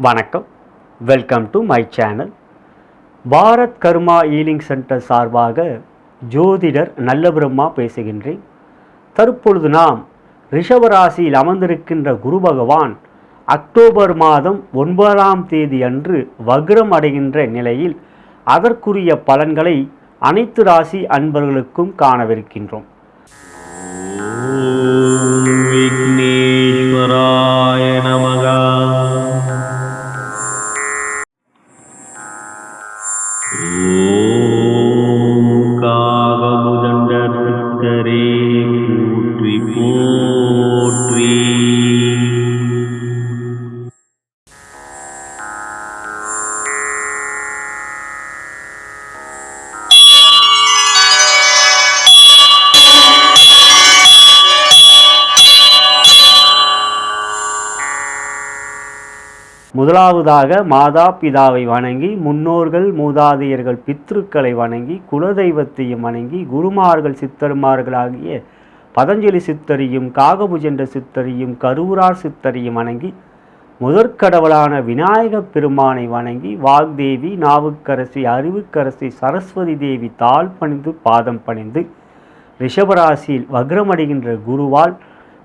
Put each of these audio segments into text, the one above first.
வணக்கம். Welcome to my channel Bharat Karma healing centre சார்பாக ஜோதிடர் நல்லபிரம்மா பேசுகின்றேன். தற்பொழுது நாம் ரிஷவராசியில் அமர்ந்திருக்கின்ற குரு பகவான் அக்டோபர் மாதம் ஒன்பதாம் தேதி அன்று வக்ரம் அடைகின்ற நிலையில் அதற்குரிய பலன்களை அனைத்து ராசி அன்பர்களுக்கும் காணவிருக்கின்றோம். விக்னேஸ்வராய நமகா. முதலாவதாக மாதா பிதாவை வணங்கி முன்னோர்கள் மூதாதையர்கள் பித்ருக்களை வணங்கி குலதெய்வத்தையும் வணங்கி குருமார்கள் சித்தர்மார்களாகிய பதஞ்சலி சித்தரையும் காகபுஜென்ற சித்தரையும் கரூரார் சித்தரையும் வணங்கி முதற்கடவுளான விநாயகப் பெருமானை வணங்கி வாக்தேவி நாவுக்கரசி அறிவுக்கரசி சரஸ்வதி தேவி தாழ் பணிந்து பாதம் பணிந்து ரிஷபராசியில் வக்ரமடைகின்ற குருவால்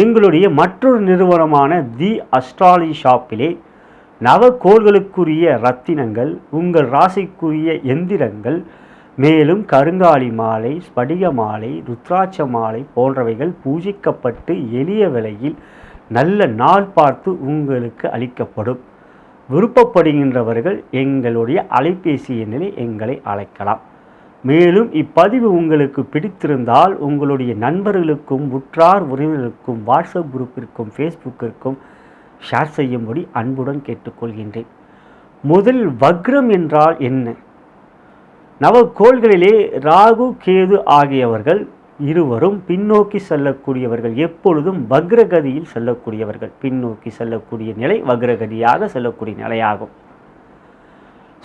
எங்களுடைய மற்றொரு நிறுவனமான தி அஸ்ட்ராலி ஷாப்பிலே நவக்கோள்களுக்குரிய ரத்தினங்கள் உங்கள் ராசிக்குரிய எந்திரங்கள் மேலும் கருங்காலி மாலை ஸ்படிக மாலை ருத்ராட்ச மாலை போன்றவைகள் பூஜிக்கப்பட்டு எளிய விலையில் நல்ல நாள் பார்த்து உங்களுக்கு அளிக்கப்படும். விருப்பப்படுகின்றவர்கள் எங்களுடைய அலைபேசி எண்ணில் எங்களை அழைக்கலாம். மேலும் இப்பதிவு உங்களுக்கு பிடித்திருந்தால் உங்களுடைய நண்பர்களுக்கும் உற்றார் உறவினர்களுக்கும் வாட்ஸ்அப் குரூப்பிற்கும் ஃபேஸ்புக்கிற்கும் ஷேர் செய்யும்படி அன்புடன் கேட்டுக்கொள்கின்றேன். முதல் வக்ரம் என்றால் என்ன? நவக்கோள்களிலே ராகு கேது ஆகியவர்கள் இருவரும் பின்னோக்கி செல்லக்கூடியவர்கள் எப்பொழுதும் வக்ரகதியில் செல்லக்கூடியவர்கள். பின்னோக்கி செல்லக்கூடிய நிலை வக்ரகதியாக செல்லக்கூடிய நிலையாகும்.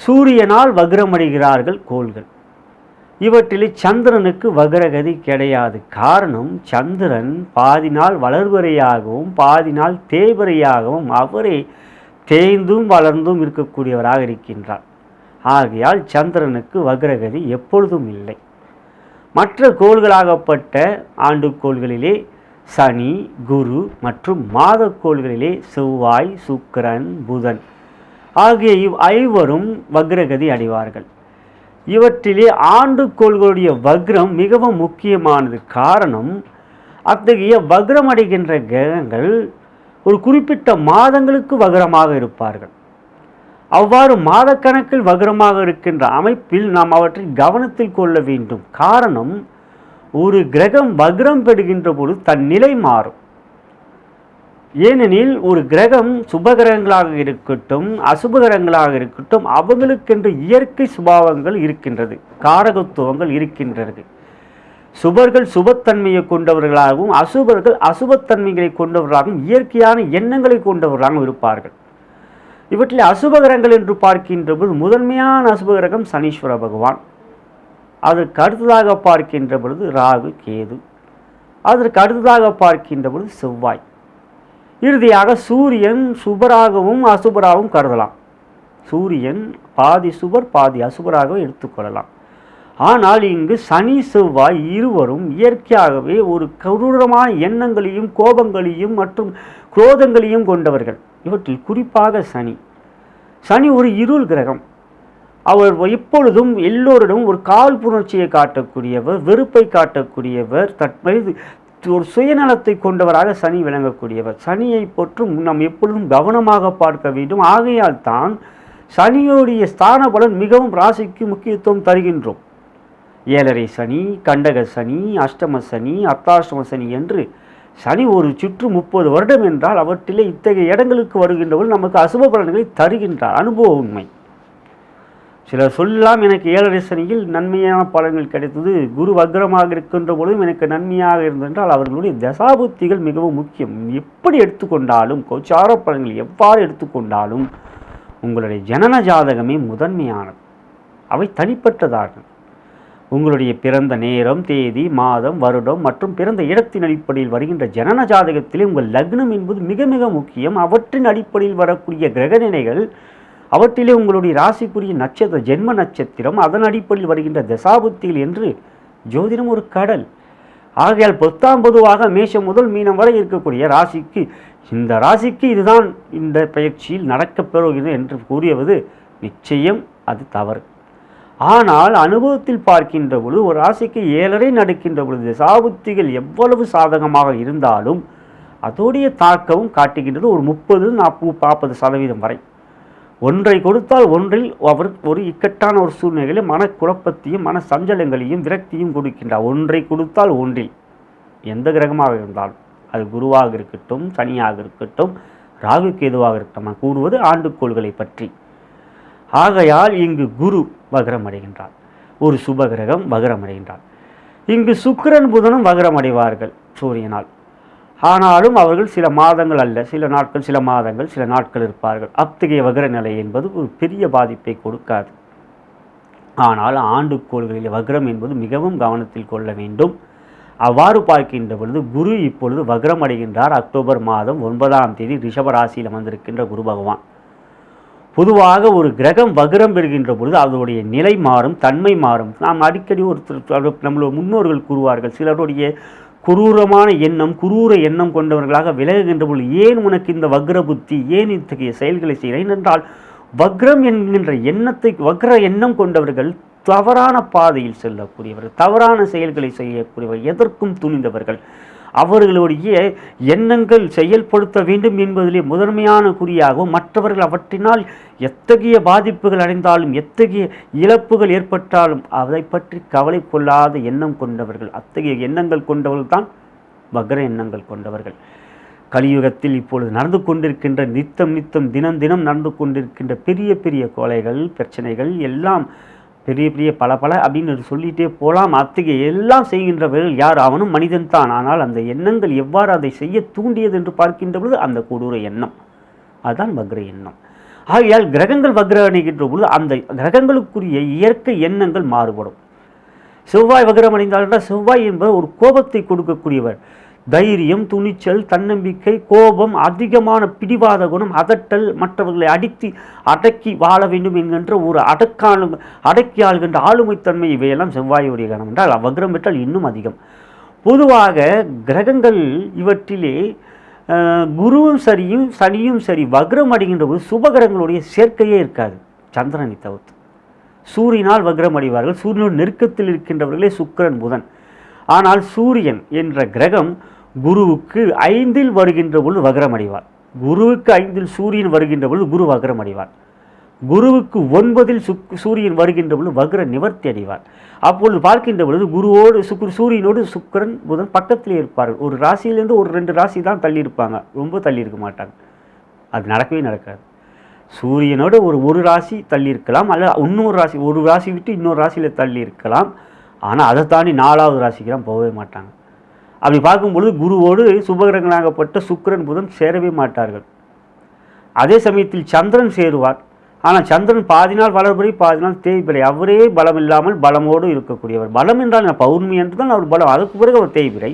சூரியனால் வக்ரமடைகிறார்கள் கோள்கள். இவற்றில் சந்திரனுக்கு வக்ரகதி கிடையாது. காரணம் சந்திரன் பாதி நாள் வளர்வரையாகவும் பாதி நாள் தேய்வரையாகவும் அவரே தேய்ந்தும் வளர்ந்தும் இருக்கக்கூடியவராக இருக்கின்றார். ஆகையால் சந்திரனுக்கு வக்ரகதி எப்பொழுதும் இல்லை. மற்ற கோள்களாகப்பட்ட ஆண்டுக்கோள்களிலே சனி குரு மற்றும் மாதக்கோள்களிலே செவ்வாய் சுக்கிரன் புதன் ஆகிய இவ் ஐவரும் வக்ரகதி அடைவார்கள். இவற்றிலே ஆண்டு கோள்களுடைய வக்ரம் மிகவும் முக்கியமானது. காரணம் அத்தகைய வக்ரம் அடைகின்ற கிரகங்கள் ஒரு குறிப்பிட்ட மாதங்களுக்கு வக்ரமாக இருப்பார்கள். அவ்வாறு மாதக்கணக்கில் வக்ரமாக இருக்கின்ற அமைப்பில் நாம் அவற்றை கவனத்தில் கொள்ள வேண்டும். காரணம் ஒரு கிரகம் வக்ரம் பெறுகின்ற பொழுது தன் நிலை மாறும். ஏனெனில் ஒரு கிரகம் சுபகிரகங்களாக இருக்கட்டும் அசுபகிரகங்களாக இருக்கட்டும் அவங்களுக்கென்று இயற்கை சுபாவங்கள் இருக்கின்றது காரகத்துவங்கள் இருக்கின்றது. சுபர்கள் சுபத்தன்மையை கொண்டவர்களாகவும் அசுபர்கள் அசுபத்தன்மைகளை கொண்டவர்களாகவும் இயற்கையான எண்ணங்களை கொண்டவர்களாகவும் இருப்பார்கள். இவற்றில் அசுபகரங்கள் என்று பார்க்கின்ற பொழுது முதன்மையான அசுபகரகம் சனீஸ்வர பகவான். அதற்கு அடுத்ததாக பார்க்கின்ற பொழுது ராகு கேது. அதற்கு அடுத்ததாக பார்க்கின்ற பொழுது செவ்வாய். இறுதியாக சூரியன் சுபராகவும் அசுபராகவும் கருதலாம். சூரியன் பாதி சுபர் பாதி அசுபராகவும் எடுத்துக்கொள்ளலாம் ஆனால் இங்கு சனி செவ்வாய் இருவரும் இயற்கையாகவே ஒரு கொடூரமான எண்ணங்களையும் கோபங்களையும் மற்றும் குரோதங்களையும் கொண்டவர்கள். இவற்றில் குறிப்பாக சனி. சனி ஒரு இருள் கிரகம். அவர் எப்பொழுதும் எல்லோரிடம் ஒரு கால் புணர்ச்சியை காட்டக்கூடியவர் வெறுப்பை காட்டக்கூடியவர் தற்போது ஒரு சுயநலத்தை கொண்டவராக சனி விளங்கக்கூடியவர். சனியை போற்றும் நாம் எப்பொழுதும் கவனமாக பார்க்க வேண்டும். ஆகையால் தான் சனியோடைய ஸ்தான பலன் மிகவும் ராசிக்கு முக்கியத்துவம் தருகின்றோம். ஏழரை சனி கண்டக சனி அஷ்டம சனி அர்த்தாஷ்டம சனி என்று சனி ஒரு சுற்று முப்பது வருடம் என்றால் அவற்றிலே இத்தகைய இடங்களுக்கு வருகின்றவர்கள் நமக்கு அசுப பலன்களை தருகின்றார். அனுபவ உண்மை. சிலர் சொல்லலாம் எனக்கு ஏழரை சனியில் நன்மையான பலன்கள் கிடைத்தது. குரு வக்ரமாக இருக்கின்ற பொழுதும் எனக்கு நன்மையாக இருந்தென்றால் அவர்களுடைய தசாபுத்திகள் மிகவும் முக்கியம். எப்படி எடுத்துக்கொண்டாலும் கோச்சார பலன்கள் எவ்வாறு எடுத்துக்கொண்டாலும் உங்களுடைய ஜனன ஜாதகமே முதன்மையானது. அவை தனிப்பட்டதாகும். உங்களுடைய பிறந்த நேரம் தேதி மாதம் வருடம் மற்றும் பிறந்த இடத்தின் அடிப்படையில் வருகின்ற ஜனன ஜாதகத்திலே உங்கள் லக்னம் என்பது மிக மிக முக்கியம். அவற்றின் அடிப்படையில் வரக்கூடிய கிரகநிலைகள் அவற்றிலே உங்களுடைய ராசிக்குரிய நட்சத்திர ஜென்ம நட்சத்திரம் அதன் அடிப்படையில் வருகின்ற தசாபுத்திகள் என்று ஜோதிடம் ஒரு கடல். ஆகையால் பத்தாம் பொதுவாக மேஷம் முதல் மீனம் வரை இருக்கக்கூடிய ராசிக்கு இந்த ராசிக்கு இதுதான் இந்த பயிற்சியில் நடக்கப் பெறுகிறது என்று கூறியவது நிச்சயம் அது தவறு. ஆனால் அனுபவத்தில் பார்க்கின்ற பொழுது ஒரு ராசிக்கு ஏழரை நடக்கின்ற பொழுது சாபுத்திகள் எவ்வளவு சாதகமாக இருந்தாலும் அதோடைய தாக்கமும் காட்டுகின்றது ஒரு முப்பது நாற்பது நாற்பது சதவீதம் வரை. ஒன்றை கொடுத்தால் ஒன்றில் அவர் ஒரு இக்கட்டான ஒரு சூழ்நிலையில் மனக்குழப்பத்தையும் மன சஞ்சலங்களையும் விரக்தியும் கொடுக்கின்றார். ஒன்றை கொடுத்தால் ஒன்றில் எந்த கிரகமாக இருந்தாலும் அது குருவாக இருக்கட்டும் சனியாக இருக்கட்டும் ராகு கேதுவாக இருக்கட்டும் நான் கூறுவது ஆண்டுக்கோள்களை பற்றி. ஆகையால் இங்கு குரு வகரம் அடைகின்றார் ஒரு சுப கிரகம் வகரம் அடைகின்றார் இங்கு சுக்கிரன் புதனும் வகரம் அடைவார்கள் சூரியனால். ஆனாலும் அவர்கள் சில மாதங்கள் அல்ல சில நாட்கள் சில மாதங்கள் சில நாட்கள் இருப்பார்கள். அத்தகைய வகர நிலை என்பது ஒரு பெரிய பாதிப்பை கொடுக்காது. ஆனால் ஆண்டுக்கோள்களில் வக்ரம் என்பது மிகவும் கவனத்தில் கொள்ள வேண்டும். அவ்வாறு பார்க்கின்ற பொழுது குரு இப்பொழுது வக்ரம் அடைகின்றார். அக்டோபர் மாதம் ஒன்பதாம் தேதி ரிஷபராசியில் வந்திருக்கின்ற குரு பகவான். பொதுவாக ஒரு கிரகம் வக்ரம் பெறுகின்ற பொழுது அதனுடைய நிலை மாறும் தன்மை மாறும். நாம் அடிக்கடி ஒருத்தர் நம்மளோட முன்னோர்கள் கூறுவார்கள் சிலருடைய குரூரமான எண்ணம் குரூர எண்ணம் கொண்டவர்களாக விலகுகின்ற பொழுது ஏன் உனக்கு இந்த வக்ர புத்தி? ஏன் இத்தகைய செயல்களை செய்கிறேன் என்றால் வக்ரம் என்கின்ற எண்ணத்தை வக்ர எண்ணம் கொண்டவர்கள் தவறான பாதையில் செல்லக்கூடியவர்கள் தவறான செயல்களை செய்யக்கூடியவர்கள் எதற்கும் துணிந்தவர்கள். அவர்களுடைய எண்ணங்கள் செயல்படுத்த வேண்டும் என்பதிலே முதன்மையான குறியாகவும் மற்றவர்கள் அவற்றினால் எத்தகைய பாதிப்புகள் அடைந்தாலும் எத்தகைய இழப்புகள் ஏற்பட்டாலும் அதை பற்றி கவலை கொள்ளாத எண்ணம் கொண்டவர்கள் அத்தகைய எண்ணங்கள் கொண்டவர்கள் தான் வக்ர எண்ணங்கள் கொண்டவர்கள். கலியுகத்தில் இப்பொழுது நடந்து கொண்டிருக்கின்ற நித்தம் நித்தம் தினம் தினம் நடந்து கொண்டிருக்கின்ற பெரிய பெரிய கொலைகள் பிரச்சனைகள் எல்லாம் பெரிய பெரிய பல பல அப்படின்னு சொல்லிகிட்டே போகலாம் அத்தகைய எல்லாம் செய்கின்றவர்கள் யார்? அவனும் மனிதன் தான். ஆனால் அந்த எண்ணங்கள் எவ்வாறு அதை செய்ய தூண்டியது என்று பார்க்கின்ற பொழுது அந்த கொடூர எண்ணம். அதுதான் வக்ர எண்ணம். ஆகையால் கிரகங்கள் வக்ர பொழுது அந்த கிரகங்களுக்குரிய இயற்கை எண்ணங்கள் மாறுபடும். செவ்வாய் வக்ரம் அடைந்தால் செவ்வாய் என்பவர் ஒரு கோபத்தை கொடுக்கக்கூடியவர். தைரியம் துணிச்சல் தன்னம்பிக்கை கோபம் அதிகமான பிடிவாத குணம் அதட்டல் மற்றவர்களை அடித்து அடக்கி வாழ வேண்டும் என்கின்ற ஒரு அடக்கான அடக்கி ஆள்கின்ற ஆளுமைத்தன்மை இவையெல்லாம் செவ்வாயுடைய கணம் என்றால் வக்ரம் பெற்றால் இன்னும் அதிகம். பொதுவாக கிரகங்கள் இவற்றிலே குருவும் சரியும் சனியும் சரி வக்ரம் அடைகின்ற போது சுபகிரகங்களுடைய சேர்க்கையே இருக்காது. சந்திரனை தவிர்த்து. சூரியனால் வக்ரம் அடைவார்கள். சூரியனோட நெருக்கத்தில் இருக்கின்றவர்களே சுக்கரன் புதன். ஆனால் சூரியன் என்ற கிரகம் குருவுக்கு ஐந்தில் வருகின்ற பொழுது வக்ரம் அடைவார் குருவுக்கு ஐந்தில் சூரியன் வருகின்ற பொழுது குரு வக்ரம் அடைவார் குருவுக்கு ஒன்பதில் சுக் சூரியன் வருகின்ற பொழுது வக்ர நிவர்த்தி அடைவார் அப்பொழுது பார்க்கின்ற பொழுது குருவோடு சுக்ரு சூரியனோடு சுக்கரன் புதன் பக்கத்தில் இருப்பார்கள். ஒரு ராசியிலேருந்து ஒரு ரெண்டு ராசி தான் தள்ளி இருப்பாங்க ரொம்ப தள்ளி இருக்க மாட்டாங்க. அது நடக்கவே நடக்காது. சூரியனோடு ஒரு ஒரு ராசி தள்ளி இருக்கலாம் அல்ல இன்னொரு ராசி ஒரு ராசி விட்டு இன்னொரு ராசியில் தள்ளி இருக்கலாம் ஆனால் அதை தாண்டி நாலாவது ராசிக்கெல்லாம் போகவே மாட்டாங்க. அப்படி பார்க்கும்பொழுது குருவோடு சுபகிரகனாகப்பட்ட சுக்கிரன் புதன் சேரவே மாட்டார்கள். அதே சமயத்தில் சந்திரன் சேருவார். ஆனால் சந்திரன் பாதி நாள் வளர்படி பாதி நாள் தேய்பிரை அவரே பலம் இல்லாமல் பலமோடு இருக்கக்கூடியவர். பலம் என்றால் பௌர்ணமி என்று தான் அவர் பலம். அதுக்கு பிறகு அவர் தேய்பிரை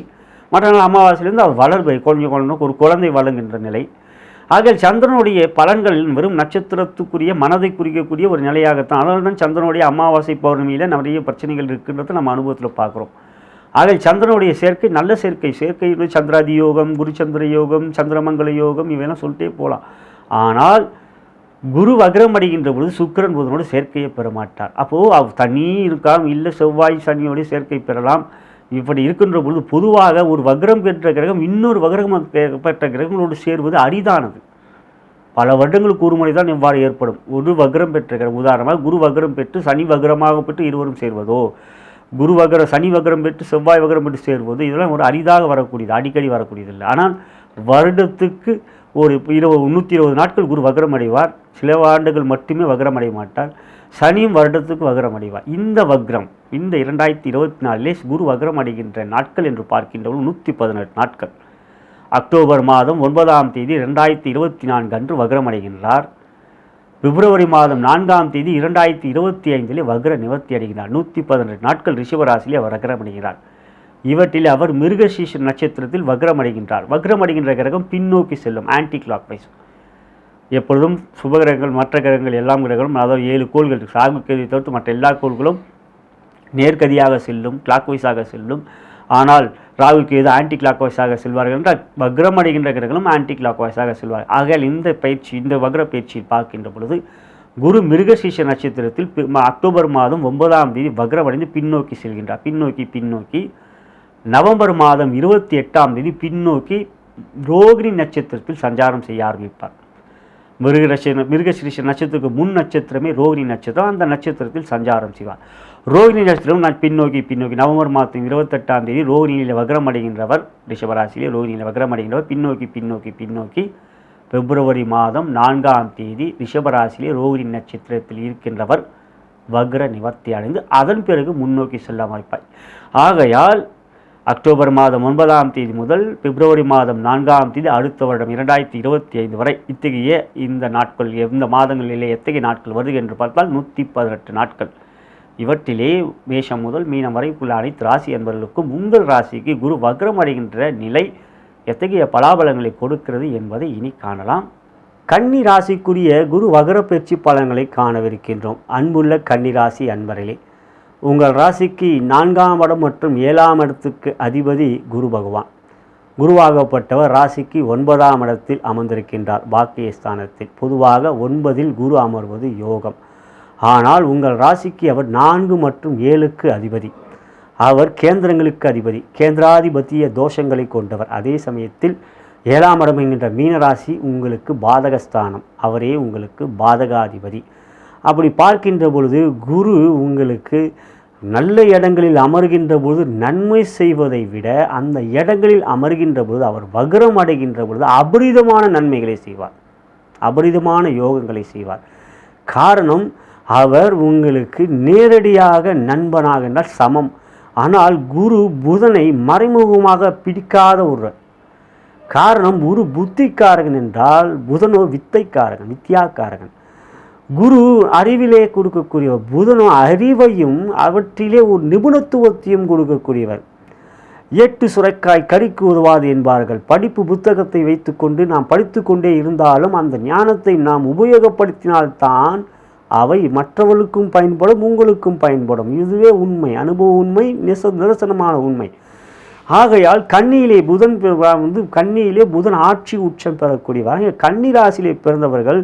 மற்ற நாள் அமாவாசையிலேருந்து அவர் வளர்பை குழந்தை குழந்தை ஒரு குழந்தை வழங்குகின்ற நிலை. ஆகிய சந்திரனுடைய பலன்கள் வெறும் நட்சத்திரத்துக்குரிய மனதை குறிக்கக்கூடிய ஒரு நிலையாகத்தான். அதனால தான் சந்திரனுடைய அமாவாசை பௌர்ணமியில் நிறைய பிரச்சனைகள் இருக்கின்றதை நம்ம அனுபவத்தில் பார்க்குறோம். ஆக சந்திரனுடைய சேர்க்கை நல்ல சேர்க்கை சேர்க்கை சந்திராதி யோகம் குருச்சந்திர யோகம் சந்திரமங்கல யோகம் இவையெல்லாம் சொல்லிட்டே போகலாம். ஆனால் குரு வக்ரம் அடைகின்ற பொழுது சுக்கிரன் புதனோடு சேர்க்கையை பெற மாட்டார். அப்போது அவ் தனி இருக்காம் இல்லை செவ்வாய் சனியோடைய சேர்க்கை பெறலாம். இப்படி இருக்கின்ற பொழுது பொதுவாக ஒரு வக்ரம் பெற்ற கிரகம் இன்னொரு வக்ரம் பெற்ற கிரகங்களோடு சேர்வது அரிதானது. பல வருடங்களுக்கு ஒரு முறை தான் இவ்வாறு ஏற்படும். ஒரு வக்ரம் பெற்ற கிரகம் உதாரணமாக குரு வக்ரம் பெற்று சனி வக்ரமாக பெற்று இருவரும் சேர்வதோ குரு வகரம் சனி வகரம் பெற்று செவ்வாய் வகரம் பெற்று சேர்வது இதெல்லாம் ஒரு அரிதாக வரக்கூடியது அடிக்கடி வரக்கூடியது இல்லை. ஆனால் வருடத்துக்கு ஒரு இருபது நூற்றி இருபது நாட்கள் குரு வகரம் அடைவார். சில ஆண்டுகள் மட்டுமே வகரம் அடைய மாட்டார். சனியும் வருடத்துக்கு வகரம் அடைவார். இந்த வக்ரம் இந்த இரண்டாயிரத்தி இருபத்தி நாலிலே குரு வகரம் அடைகின்ற நாட்கள் என்று பார்க்கின்றவர்கள் நூற்றி பதினெட்டு நாட்கள். அக்டோபர் மாதம் ஒன்பதாம் தேதி ரெண்டாயிரத்தி இருபத்தி நான்கு அன்று வகரம் அடைகின்றார். பிப்ரவரி மாதம் நான்காம் தேதி இரண்டாயிரத்தி இருபத்தி ஐந்திலே வக்ர நிவர்த்தி அடைகிறார். நூற்றி பதினெட்டு நாட்கள் ரிஷபராசியிலே அவர் வக்ரம் அடைகிறார். இவற்றில் அவர் மிருகசீஷ நட்சத்திரத்தில் வக்ரம் அடைகின்றார். வக்ரம் அடைகின்ற கிரகம் பின்னோக்கி செல்லும் ஆன்டி கிளாக் வைஸ் எப்பொழுதும் சுப கிரகங்கள் மற்ற கிரகங்கள் எல்லாம் கிரகங்களும் அதாவது ஏழு கோள்கள் சாகு ராகு தவிர்த்து மற்ற எல்லா கோள்களும் நேர்கதியாக செல்லும் கிளாக் வைஸாக செல்லும். ஆனால் ராகுக்கு எது ஆன்டி கிளாக் வைஸாக செல்வார்கள் என்றால் வக்ரம் அடைகின்ற கிரகங்களும் ஆன்டி கிளாக் வைஸாக செல்வார்கள். ஆகையால் இந்த பயிற்சி இந்த வக்ர பயிற்சியில் பார்க்கின்ற பொழுது குரு மிருகசீஷ நட்சத்திரத்தில் பி- அக்டோபர் மாதம் ஒன்பதாம் தேதி வக்ரமடைந்து பின்னோக்கி செல்கின்றார். பின்னோக்கி பின்னோக்கி நவம்பர் மாதம் இருபத்தி எட்டாம் தேதி பின்னோக்கி ரோகிணி நட்சத்திரத்தில் சஞ்சாரம் செய்ய ஆரம்பிப்பார். மிருக நட்சத்திரம் மிருகசிரிஷ நட்சத்திரத்துக்கு முன் நட்சத்திரமே ரோகிணி நட்சத்திரம். அந்த நட்சத்திரத்தில் சஞ்சாரம் செய்வார். ரோகிணி நட்சத்திரம் நான் பின்னோக்கி பின்னோக்கி. நவம்பர் மாதம் இருபத்தெட்டாம் தேதி ரோகிணியில் வக்ரம் அடைகின்றவர் ரிஷபராசியிலே ரோகிணியில் வக்ரம் அடைகின்றவர் பின்னோக்கி பின்னோக்கி பின்னோக்கி. பிப்ரவரி மாதம் நான்காம் தேதி ரிஷபராசியிலே ரோகிணி நட்சத்திரத்தில் இருக்கின்றவர் வக்ர நிவர்த்தி அடைந்து அதன் பிறகு முன்னோக்கி செல்ல அமைப்பாய் ஆகையால் அக்டோபர் மாதம் ஒன்பதாம் தேதி முதல் பிப்ரவரி மாதம் நான்காம் தேதி அடுத்த வருடம் இரண்டாயிரத்தி இருபத்தி ஐந்து வரை இத்தகைய இந்த நாட்கள் எந்த மாதங்களிலே எத்தகைய நாட்கள் வருது என்று பார்த்தால் நூற்றி பதினெட்டு நாட்கள். இவற்றிலே மேஷம் முதல் மீனம் வரைக்குள்ள அனைத்து ராசி என்பவர்களுக்கும் உங்கள் ராசிக்கு குரு வக்ரம் அடைகின்ற நிலை எத்தகைய பலாபலங்களை கொடுக்கிறது என்பதை இனி காணலாம். கன்னி ராசிக்குரிய குரு வக்ர பயிற்சி பலன்களை காணவிருக்கின்றோம். அன்புள்ள கன்னி ராசி அன்பர்களே உங்கள் ராசிக்கு நான்காம் இடம் மற்றும் ஏழாம் இடத்துக்கு அதிபதி குரு பகவான். குருவாகப்பட்டவர் ராசிக்கு ஒன்பதாம் இடத்தில் அமர்ந்திருக்கின்றார். பாக்கியஸ்தானத்தில் பொதுவாக ஒன்பதில் குரு அமர்வது யோகம். ஆனால் உங்கள் ராசிக்கு அவர் நான்கு மற்றும் ஏழுக்கு அதிபதி. அவர் கேந்திரங்களுக்கு அதிபதி. கேந்திராதிபத்திய தோஷங்களை கொண்டவர். அதே சமயத்தில் ஏழாம் இடம் என்கின்ற மீனராசி உங்களுக்கு பாதகஸ்தானம். அவரே உங்களுக்கு பாதகாதிபதி. அப்படி பார்க்கின்ற பொழுது குரு உங்களுக்கு நல்ல இடங்களில் அமர்கின்ற பொழுது நன்மை செய்வதை விட அந்த இடங்களில் அமர்கின்ற பொழுது அவர் வக்ரம் அடைகின்ற பொழுது அபரிதமான நன்மைகளை செய்வார். அபரிதமான யோகங்களை செய்வார். காரணம் அவர் உங்களுக்கு நேரடியாக நண்பனாக என்றால் சமம். ஆனால் குரு புதனை மறைமுகமாக பிடிக்காத ஒருவர். காரணம் குரு புத்திக்காரகன் என்றால் புதனோ வித்தைக்காரகன் வித்யாக்காரகன் குரு அறிவிலே கொடுக்கக்கூடியவர் புதனோ அறிவையும் அவற்றிலே ஒரு நிபுணத்துவத்தையும் கொடுக்கக்கூடியவர். எட்டு சுரைக்காய் கறிக்கு உதவாது என்பார்கள். படிப்பு புத்தகத்தை வைத்துக்கொண்டு நாம் படித்து கொண்டே இருந்தாலும் அந்த ஞானத்தை நாம் உபயோகப்படுத்தினால்தான் அவை மற்றவர்களுக்கும் பயன்படும் உங்களுக்கும் பயன்படும். இதுவே உண்மை அனுபவ உண்மை நிச நிதர்சனமான உண்மை. ஆகையால் கண்ணியிலே புதன் வந்து கண்ணியிலே புதன் ஆட்சி உச்சம் பெறக்கூடியவர். கன்னி ராசியிலே பிறந்தவர்கள்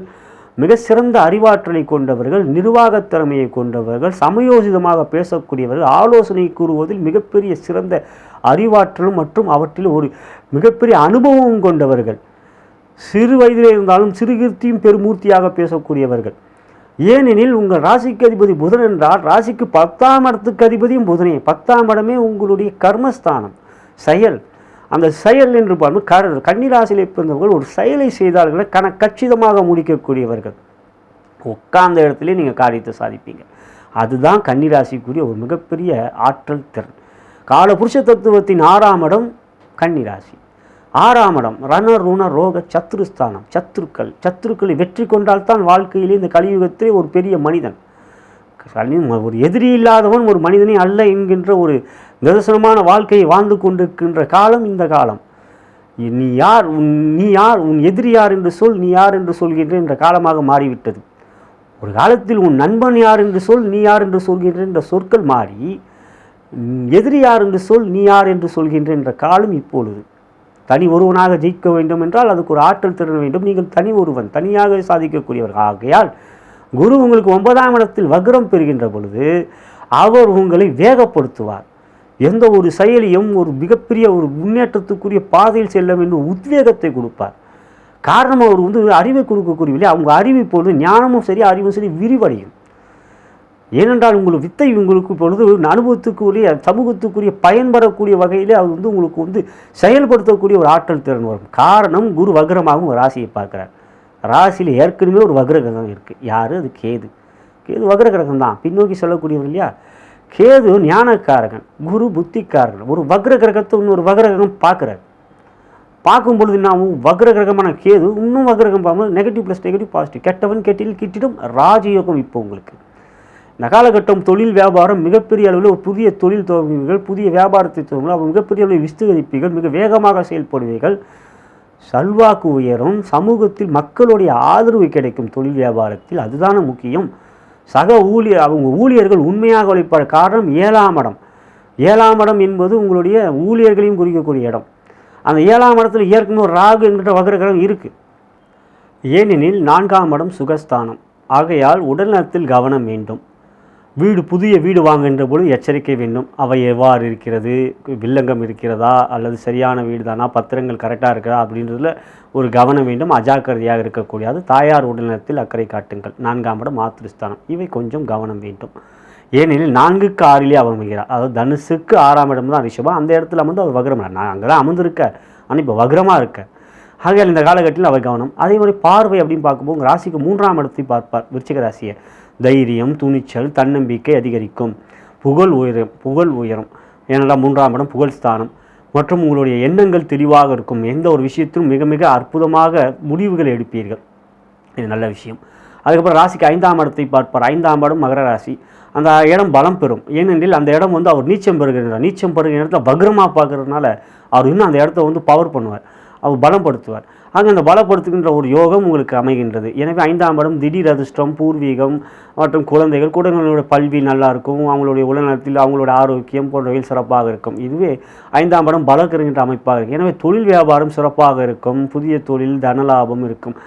மிக சிறந்த அறிவாற்றலை கொண்டவர்கள் நிர்வாகத் திறமையை கொண்டவர்கள் சமயோசிதமாக பேசக்கூடியவர்கள் ஆலோசனை கூறுவதில் மிகப்பெரிய சிறந்த அறிவாற்றலும் மற்றும் அவற்றில் ஒரு மிகப்பெரிய அனுபவமும் கொண்டவர்கள். சிறு வயதிலே இருந்தாலும் சிறுகீர்த்தியும் பெருமூர்த்தியாக பேசக்கூடியவர்கள். ஏனெனில் உங்கள் ராசிக்கு அதிபதி புதன் என்றால் ராசிக்கு பத்தாம் இடத்துக்கு அதிபதியும் புதனே. பத்தாம் இடமே உங்களுடைய கர்மஸ்தானம் செயல். அந்த செயல் என்று பாருங்கள் கர் கன்னிராசியிலே பிறந்தவர்கள் ஒரு செயலை செய்தார்கள் கன கச்சிதமாக முடிக்கக்கூடியவர்கள். உட்கார்ந்த இடத்துல நீங்கள் காரியத்தை சாதிப்பீங்க. அதுதான் கன்னிராசிக்குரிய ஒரு மிகப்பெரிய ஆற்றல் திறன். காலபுருஷ தத்துவத்தின் ஆறாம் இடம் கன்னிராசி. ஆறாம் இடம் ரண ருண ரோக சத்ருஸ்தானம் சத்துருக்கள் சத்துருக்களை வெற்றி கொண்டால் தான் வாழ்க்கையிலே இந்த கலியுகத்திலே ஒரு பெரிய மனிதன். ஒரு எதிரி இல்லாதவன் ஒரு மனிதனே அல்ல என்கின்ற ஒரு நிதர்சனமான வாழ்க்கையை வாழ்ந்து கொண்டிருக்கின்ற காலம் இந்த காலம். நீ யார் உன் நீ யார் உன் எதிரி யார் என்று சொல் நீ யார் என்று சொல்கின்ற என்ற காலமாக மாறிவிட்டது. ஒரு காலத்தில் உன் நண்பன் யார் என்று சொல் நீ யார் என்று சொல்கின்ற என்ற சொற்கள் மாறி எதிரி யார் என்று சொல் நீ யார் என்று சொல்கின்ற என்ற காலம் இப்பொழுது. தனி ஒருவனாக ஜெயிக்க வேண்டும் என்றால் அதுக்கு ஒரு ஆற்றல் திறன் வேண்டும். நீங்கள் தனி ஒருவன் தனியாக சாதிக்கக்கூடியவர்கள் ஆகையால் குரு உங்களுக்கு ஒன்பதாம் இடத்தில் வக்ரம் பெறுகின்ற பொழுது அவர் உங்களை வேகப்படுத்துவார். எந்த ஒரு செயலியும் ஒரு மிகப்பெரிய ஒரு முன்னேற்றத்துக்குரிய பாதையில் செல்ல வேண்டும் உத்வேகத்தை கொடுப்பார். காரணம் அவர் வந்து அறிவை கொடுக்கக்கூடியவில்லை அவங்க அறிவு இப்பொழுது ஞானமும் சரி அறிவும் சரி விரிவடையும். ஏனென்றால் உங்களுக்கு வித்தை உங்களுக்கு பொழுது அனுபவத்துக்குரிய சமூகத்துக்குரிய பயன்படக்கூடிய வகையிலே அது வந்து உங்களுக்கு வந்து செயல்படுத்தக்கூடிய ஒரு ஆற்றல் திறன் வரும். காரணம் குரு வக்ரமாகவும் ஒரு ராசியை பார்க்குறார். ராசியில் ஏற்கனவே ஒரு வக்ர கிரகம் இருக்குது யார்? அது கேது. கேது வக்ர கிரகம் தான். பின்னோக்கி சொல்லக்கூடியவர் இல்லையா? கேது ஞானக்காரகன் குரு புத்திக்காரகன் ஒரு வக்ர கிரகத்தை இன்னொரு வக்ர கிரகம் பார்க்குறாரு. பார்க்கும் பொழுது என்ன வக்ர கிரகமான கேது இன்னும் வக்ரகம் பார்க்கும்போது நெகட்டிவ் ப்ளஸ் நெகட்டிவ் பாசிட்டிவ் கெட்டவன் கெட்டில் கிட்டிடும். ராஜயோகம் இப்போ உங்களுக்கு. இந்த காலகட்டம் தொழில் வியாபாரம் மிகப்பெரிய அளவில் ஒரு புதிய தொழில் துவங்குவீர்கள் புதிய வியாபாரத்தை துவங்குங்கள் அப்போ மிகப்பெரிய அளவில் விஸ்தரிப்பீர்கள் மிக வேகமாக செயல்படுவீர்கள். செல்வாக்கு உயரும் சமூகத்தில் மக்களுடைய ஆதரவு கிடைக்கும் தொழில் வியாபாரத்தில் அதுதான முக்கியம். சக ஊழியர் அவங்க ஊழியர்கள் உண்மையாக உழைப்பார். காரணம் ஏழாம் இடம். ஏழாம் இடம் என்பது உங்களுடைய ஊழியர்களையும் குறிக்கக்கூடிய இடம். அந்த ஏழாம் இடத்துல ஏற்கனவே ஒரு ராகு என்கிற வகரகிரகம் இருக்குது ஏனெனில் நான்காம் இடம் சுகஸ்தானம். ஆகையால் உடல்நலத்தில் கவனம் வேண்டும். வீடு புதிய வீடு வாங்குகின்ற பொழுது எச்சரிக்கை வேண்டும். அவை எவ்வாறு இருக்கிறது? வில்லங்கம் இருக்கிறதா? அல்லது சரியான வீடு தானா பத்திரங்கள் கரெக்டாக இருக்கிறதா அப்படின்றதுல ஒரு கவனம் வேண்டும். அஜாக்கிரதையாக இருக்கக்கூடியது தாயார் உடல்நலத்தில் அக்கறை காட்டுங்கள். நான்காம் இடம் மாத்திருஸ்தானம் இவை கொஞ்சம் கவனம் வேண்டும். ஏனெனில் நான்குக்கு ஆறிலே அவர் அமைகிறார் அதாவது தனுசுக்கு ஆறாம் இடம் தான் ரிஷபம். அந்த இடத்துல அமர்ந்து அவர் வக்ரம் நான் அங்கே தான் அமர்ந்திருக்க. ஆனால் இப்போ வக்ரமாக இருக்க. ஆகையால் இந்த காலகட்டத்தில் அவர் கவனம். அதே மாதிரி பார்வை அப்படின்னு பார்க்கும்போது ராசிக்கு மூன்றாம் இடத்தை பார்ப்பார் விருச்சிக ராசியை. தைரியம் துணிச்சல் தன்னம்பிக்கை அதிகரிக்கும். புகழ் உயரும் புகழ் உயரும். ஏனென்றால் மூன்றாம் இடம் புகழ் ஸ்தானம். மற்றும் உங்களுடைய எண்ணங்கள் தெளிவாக இருக்கும். எந்த ஒரு விஷயத்திலும் மிக மிக அற்புதமாக முடிவுகளை எடுப்பீர்கள். இது நல்ல விஷயம். அதுக்கப்புறம் ராசிக்கு ஐந்தாம் இடத்தை பார்ப்பார். ஐந்தாம் இடம் மகர ராசி. அந்த இடம் பலம் பெறும். ஏனெனில் அந்த இடம் வந்து அவர் நீச்சம் பெறுகிறார் நீச்சம் பெறுகிற இடத்துல பக்ரமாக பார்க்கறதுனால அவர் இன்னும் அந்த இடத்த வந்து பவர் பண்ணுவார். அவர் பலப்படுத்துவார் ஆக அந்த பலப்படுத்துகின்ற ஒரு யோகம் உங்களுக்கு அமைகின்றது. எனவே ஐந்தாம் இடம் திடீர் அதிர்ஷ்டம் பூர்வீகம் மற்றும் குழந்தைகள். குழந்தைகளோட கல்வி நல்லா இருக்கும் அவங்களுடைய உடல்நலத்தில் அவங்களோட ஆரோக்கியம் போன்றவைகள் சிறப்பாக இருக்கும். இதுவே ஐந்தாம் இடம் பலக்கிருக்கின்ற அமைப்பாக இருக்கும். எனவே தொழில் வியாபாரம் சிறப்பாக இருக்கும். புதிய தொழில் தனலாபம் இருக்கும்.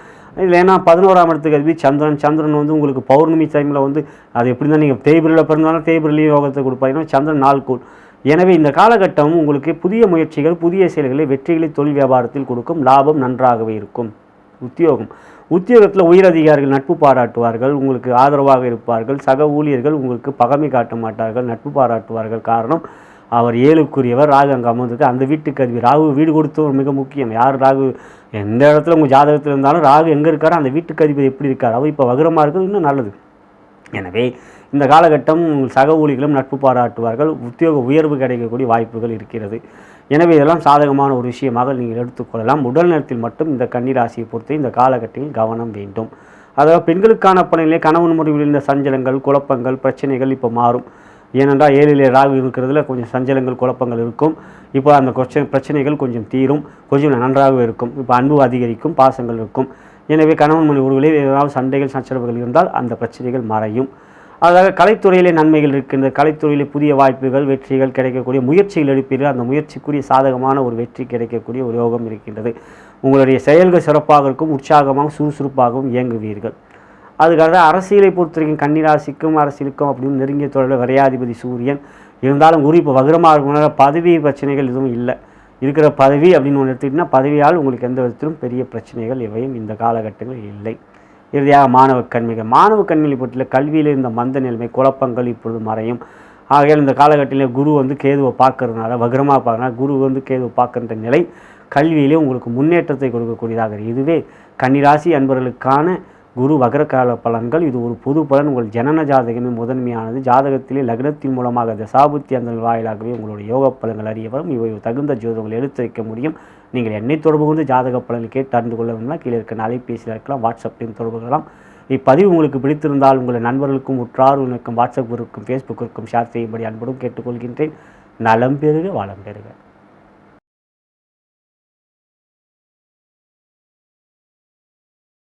இல்லை ஏன்னா பதினோராம் இடத்துக்கு அதிபதி சந்திரன். சந்திரன் வந்து உங்களுக்கு பௌர்ணமி டைமில் வந்து அது எப்படி தான் நீங்கள் தேய்பிரில் பிறந்தாலும் தேய்பிரிலையும் யோகத்தை கொடுப்பாங்க ஏன்னா சந்திரன் நாள் கூழ். எனவே இந்த காலகட்டம் உங்களுக்கு புதிய முயற்சிகள் புதிய செயல்களை வெற்றிகளை தொழில் வியாபாரத்தில் கொடுக்கும் லாபம் நன்றாகவே இருக்கும். உத்தியோகம். உத்தியோகத்தில் உயரதிகாரிகள் நட்பு பாராட்டுவார்கள் உங்களுக்கு ஆதரவாக இருப்பார்கள் சக ஊழியர்கள் உங்களுக்கு பகமை காட்ட மாட்டார்கள் நட்பு பாராட்டுவார்கள். காரணம் அவர் ஏழுக்குரியவர் ராகு அங்கே அமர்ந்திருக்கு அந்த வீட்டுக்கு அதிபதி ராகு வீடு கொடுத்தவர் மிக முக்கியம். யார் ராகு? எந்த இடத்துல உங்கள் ஜாதகத்தில் இருந்தாலும் ராகு எங்கே இருக்காரோ அந்த வீட்டுக்கு அதிபதி எப்படி இருக்கார்? அவர் இப்போ வகுரமாக இருக்கிறது இன்னும் நல்லது. எனவே இந்த காலகட்டம் சக ஊழிகளும் நட்பு பாராட்டுவார்கள் உத்தியோக உயர்வு கிடைக்கக்கூடிய வாய்ப்புகள் இருக்கிறது. எனவே இதெல்லாம் சாதகமான ஒரு விஷயமாக நீங்கள் எடுத்துக்கொள்ளலாம் உடல் நலத்தில் மட்டும் இந்த கன்னிராசியை பொறுத்து இந்த காலகட்டத்தில் கவனம் வேண்டும். அதாவது பெண்களுக்கான பணியிலே கணவன் முறையில் இந்த சஞ்சலங்கள் குழப்பங்கள் பிரச்சனைகள் இப்போ மாறும். ஏனென்றால் ஏழிலே ராகு இருக்கிறதுல கொஞ்சம் சஞ்சலங்கள் குழப்பங்கள் இருக்கும். இப்போ அந்த கொச்ச பிரச்சனைகள் கொஞ்சம் தீரும். கொஞ்சம் நன்றாக இருக்கும். இப்போ அன்பு அதிகரிக்கும் பாசங்கள் இருக்கும். எனவே கணவன் மணி உறவுகளில் ஏதாவது சண்டைகள் சச்சரவுகள் இருந்தால் அந்த பிரச்சனைகள் மறையும். அதாக கலைத்துறையிலே நன்மைகள் இருக்கின்ற கலைத்துறையிலே புதிய வாய்ப்புகள் வெற்றிகள் கிடைக்கக்கூடிய முயற்சிகள் எடுப்பீர்கள். அந்த முயற்சிக்குரிய சாதகமான ஒரு வெற்றி கிடைக்கக்கூடிய ஒரு யோகம் இருக்கின்றது. உங்களுடைய செயல்கள் சிறப்பாக இருக்கும் உற்சாகமாகவும் சுறுசுறுப்பாகவும் இயங்குவீர்கள். அதுக்காக அரசியலை பொறுத்தவரைக்கும் கன்னிராசிக்கும் அரசியலுக்கும் அப்படின்னு நெருங்கிய தொடர்பில் விரையாதிபதி சூரியன். இருந்தாலும் குரு இப்போ வகுரமாக இருக்கனால பதவி பிரச்சனைகள் எதுவும் இல்லை. இருக்கிற பதவி அப்படின்னு ஒன்று எடுத்துக்கிட்டிங்கன்னா பதவியால் உங்களுக்கு எந்த விதத்திலும் பெரிய பிரச்சனைகள் எவையும் இந்த காலகட்டங்களில் இல்லை. இறுதியாக மாணவ கண்மிகள் மாணவ கண்மையை பொறுத்தல கல்வியில் இருந்த மந்த நிலைமை குழப்பங்கள் இப்பொழுது மறையும். ஆகையால் இந்த காலகட்டத்தில் குரு வந்து கேதுவை பார்க்கறதுனால வக்ரமாக பார்க்கறதுனால குரு வந்து கேதுவை பார்க்கின்ற நிலை கல்வியிலே உங்களுக்கு முன்னேற்றத்தை கொடுக்கக்கூடியதாக இதுவே கன்னிராசி அன்பர்களுக்கான குரு வக்ரகால பலன்கள். இது ஒரு பொது பலன். உங்கள் ஜனன ஜாதகமே முதன்மையானது. ஜாதகத்திலே லக்னத்தின் மூலமாக தசாபுத்தி அந்த வாயிலாகவே உங்களுடைய யோக பலன்கள் அறிய வரும் இவை தகுந்த ஜோதங்களை எடுத்து வைக்க முடியும். நீங்கள் என்னை தொடர்பு கொண்டு ஜாதக பலனை கேட்டு அறிந்து கொள்ள வேண்டும்னா கீழே இருக்க அலைபேசியில் இருக்கலாம் வாட்ஸ்அப்லையும் தொடர்பு கொள்ளலாம். இப்பதிவு உங்களுக்கு பிடித்திருந்தால் உங்கள் நண்பர்களுக்கும் உற்றார்களுக்கும் வாட்ஸ்அப் குரூப்புக்கும் ஃபேஸ்புக் குரூப்புக்கும் ஷேர் செய்யும்படி அன்புடன் கேட்டுக்கொள்கின்றேன். நலம் பெறுக வளம் பெறுக.